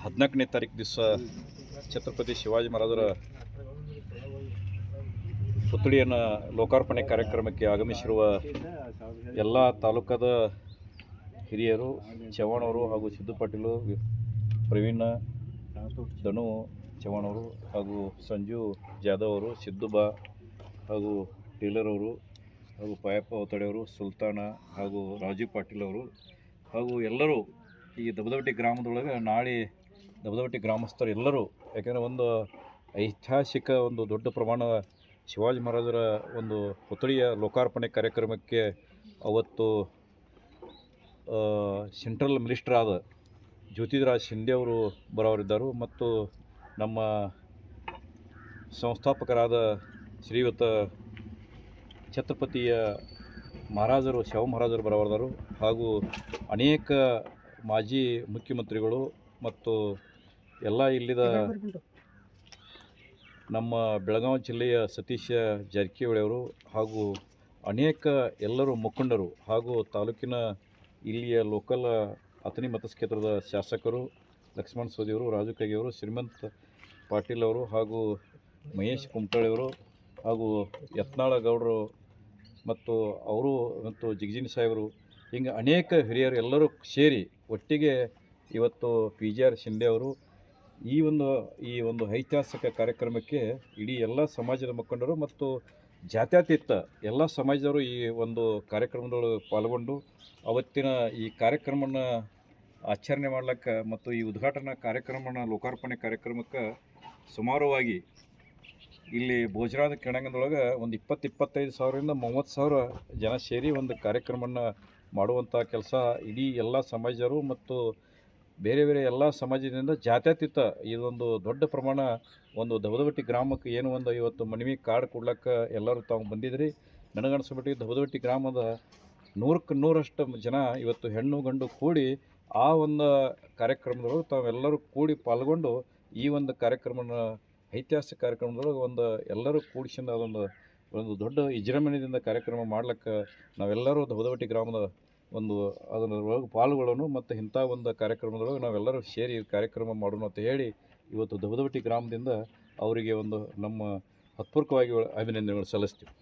ಹದಿನಾಲ್ಕನೇ ತಾರೀಕು ದಿವಸ ಛತ್ರಪತಿ ಶಿವಾಜಿ ಮಹಾರಾಜರ ಪುತ್ಥಳಿಯನ್ನು ಲೋಕಾರ್ಪಣೆ ಕಾರ್ಯಕ್ರಮಕ್ಕೆ ಆಗಮಿಸಿರುವ ಎಲ್ಲ ತಾಲೂಕದ ಹಿರಿಯರು ಚವ್ಹಾಣವರು ಹಾಗೂ ಸಿದ್ದು ಪಾಟೀಲು, ಪ್ರವೀಣ, ಧನು ಚವ್ಹಾಣವರು ಹಾಗೂ ಸಂಜು ಜಾಧವ್ ಅವರು ಸಿದ್ದುಬಾ ಹಾಗೂ ಟೇಲರ್ ಅವರು ಹಾಗೂ ಪಾಯಪ್ಪ ಅವತಡೆಯವರು ಸುಲ್ತಾನ ಹಾಗೂ ರಾಜೀವ್ ಪಾಟೀಲ್ ಅವರು ಹಾಗೂ ಎಲ್ಲರೂ ಈ ದಬ್ಬದಟ್ಟಿ ಗ್ರಾಮದೊಳಗೆ ನಾಳೆ ದಬದವಟ್ಟಿ ಗ್ರಾಮಸ್ಥರು ಎಲ್ಲರೂ, ಯಾಕೆಂದರೆ ಒಂದು ಐತಿಹಾಸಿಕ ಒಂದು ದೊಡ್ಡ ಪ್ರಮಾಣದ ಶಿವಾಜಿ ಮಹಾರಾಜರ ಒಂದು ಪುತ್ಥಳಿಯ ಲೋಕಾರ್ಪಣೆ ಕಾರ್ಯಕ್ರಮಕ್ಕೆ ಅವತ್ತು ಸೆಂಟ್ರಲ್ ಮಿನಿಸ್ಟರ್ ಆದ ಜ್ಯೋತಿರಾಜ್ ಶಿಂದೆ ಅವರು ಬರೋರಿದ್ದರು ಮತ್ತು ನಮ್ಮ ಸಂಸ್ಥಾಪಕರಾದ ಶ್ರೀಯುತ ಛತ್ರಪತಿಯ ಮಹಾರಾಜರು, ಶಿವ ಮಹಾರಾಜರು ಬರೋರಿದ್ದರು ಹಾಗೂ ಅನೇಕ ಮಾಜಿ ಮುಖ್ಯಮಂತ್ರಿಗಳು ಮತ್ತು ಎಲ್ಲ ಇಲ್ಲಿದ ನಮ್ಮ ಬೆಳಗಾವಿ ಜಿಲ್ಲೆಯ ಸತೀಶ ಜಾರಕಿಹೊಳಿ ಅವರು ಹಾಗೂ ಅನೇಕ ಎಲ್ಲರೂ ಮುಖಂಡರು ಹಾಗೂ ತಾಲೂಕಿನ ಇಲ್ಲಿಯ ಲೋಕಲ್ ಅಥಣಿ ಮತಕ್ಷೇತ್ರದ ಶಾಸಕರು ಲಕ್ಷ್ಮಣ ಸೋದಿಯವರು ರಾಜು ಕೈಗೆಯವರು ಶ್ರೀಮಂತ್ ಪಾಟೀಲ್ ಅವರು ಹಾಗೂ ಮಹೇಶ್ ಕುಮಟಳ್ಳಿಯವರು ಹಾಗೂ ಯತ್ನಾಳ ಗೌಡರು ಮತ್ತು ಅವರು ಮತ್ತು ಜಿಗಜಿನ್ ಸಾಹೇಬರು ಹಿಂಗೆ ಅನೇಕ ಹಿರಿಯರು ಎಲ್ಲರೂ ಸೇರಿ ಒಟ್ಟಿಗೆ ಇವತ್ತು ಪಿ ಜಿ ಆರ್ ಶಿಂದೆ ಅವರು ಈ ಒಂದು ಈ ಒಂದು ಐತಿಹಾಸಿಕ ಕಾರ್ಯಕ್ರಮಕ್ಕೆ ಇಡೀ ಎಲ್ಲ ಸಮಾಜದ ಮುಖಂಡರು ಮತ್ತು ಜಾತ್ಯತೀತ ಎಲ್ಲ ಸಮಾಜದವರು ಈ ಒಂದು ಕಾರ್ಯಕ್ರಮದೊಳಗೆ ಪಾಲ್ಗೊಂಡು ಅವತ್ತಿನ ಈ ಕಾರ್ಯಕ್ರಮವನ್ನು ಆಚರಣೆ ಮಾಡ್ಲಿಕ್ಕೆ ಮತ್ತು ಈ ಉದ್ಘಾಟನಾ ಕಾರ್ಯಕ್ರಮನ ಲೋಕಾರ್ಪಣೆ ಕಾರ್ಯಕ್ರಮಕ್ಕೆ ಸುಮಾರುವಾಗಿ ಇಲ್ಲಿ ಭೋಜನಾದ ಕ್ರೀಡಾಂಗಣದೊಳಗೆ ಒಂದು ಇಪ್ಪತ್ತು ಇಪ್ಪತ್ತೈದು ಸಾವಿರದಿಂದ ಮೂವತ್ತು ಸಾವಿರ ಜನ ಸೇರಿ ಒಂದು ಕಾರ್ಯಕ್ರಮವನ್ನು ಮಾಡುವಂಥ ಕೆಲಸ ಇಡೀ ಎಲ್ಲ ಸಮಾಜರು ಮತ್ತು ಬೇರೆ ಬೇರೆ ಎಲ್ಲ ಸಮಾಜದಿಂದ ಜಾತ್ಯತೀತ ಇದೊಂದು ದೊಡ್ಡ ಪ್ರಮಾಣ ಒಂದು ದಬದವಟ್ಟಿ ಗ್ರಾಮಕ್ಕೆ ಏನು ಒಂದು ಇವತ್ತು ಮನವಿ ಕಾರ್ಡ್ ಕೊಡ್ಲಿಕ್ಕೆ ಎಲ್ಲರೂ ತಾವು ಬಂದಿದ್ರಿ. ನನಗನ್ಸ್ಬಿಟ್ಟು ದಬದವಟ್ಟಿ ಗ್ರಾಮದ ನೂರಕ್ಕೆ ನೂರಷ್ಟು ಜನ ಇವತ್ತು ಹೆಣ್ಣು ಗಂಡು ಕೂಡಿ ಆ ಒಂದು ಕಾರ್ಯಕ್ರಮದೊಳಗೆ ತಾವೆಲ್ಲರೂ ಕೂಡಿ ಪಾಲ್ಗೊಂಡು ಈ ಒಂದು ಕಾರ್ಯಕ್ರಮನ ಐತಿಹಾಸಿಕ ಕಾರ್ಯಕ್ರಮದೊಳಗೆ ಒಂದು ಎಲ್ಲರೂ ಕೂಡಿಸಿಂದ ಅದೊಂದು, ಒಂದು ದೊಡ್ಡ ವಿಜೃಂಭಣೆಯಿಂದ ಕಾರ್ಯಕ್ರಮ ಮಾಡ್ಲಿಕ್ಕೆ ನಾವೆಲ್ಲರೂ ದಬದವಟ್ಟಿ ಗ್ರಾಮದ ಒಂದು ಅದರ ಒಳಗೆ ಪಾಲ್ಗೊಳ್ಳೋಣ ಮತ್ತು ಇಂಥ ಒಂದು ಕಾರ್ಯಕ್ರಮದೊಳಗೆ ನಾವೆಲ್ಲರೂ ಸೇರಿ ಕಾರ್ಯಕ್ರಮ ಮಾಡೋಣ ಅಂತ ಹೇಳಿ ಇವತ್ತು ದಬದಬಟ್ಟಿ ಗ್ರಾಮದಿಂದ ಅವರಿಗೆ ಒಂದು ನಮ್ಮ ಹತ್ಪೂರ್ವಕವಾಗಿ ಅಭಿನಂದನೆಗಳು ಸಲ್ಲಿಸ್ತೀವಿ.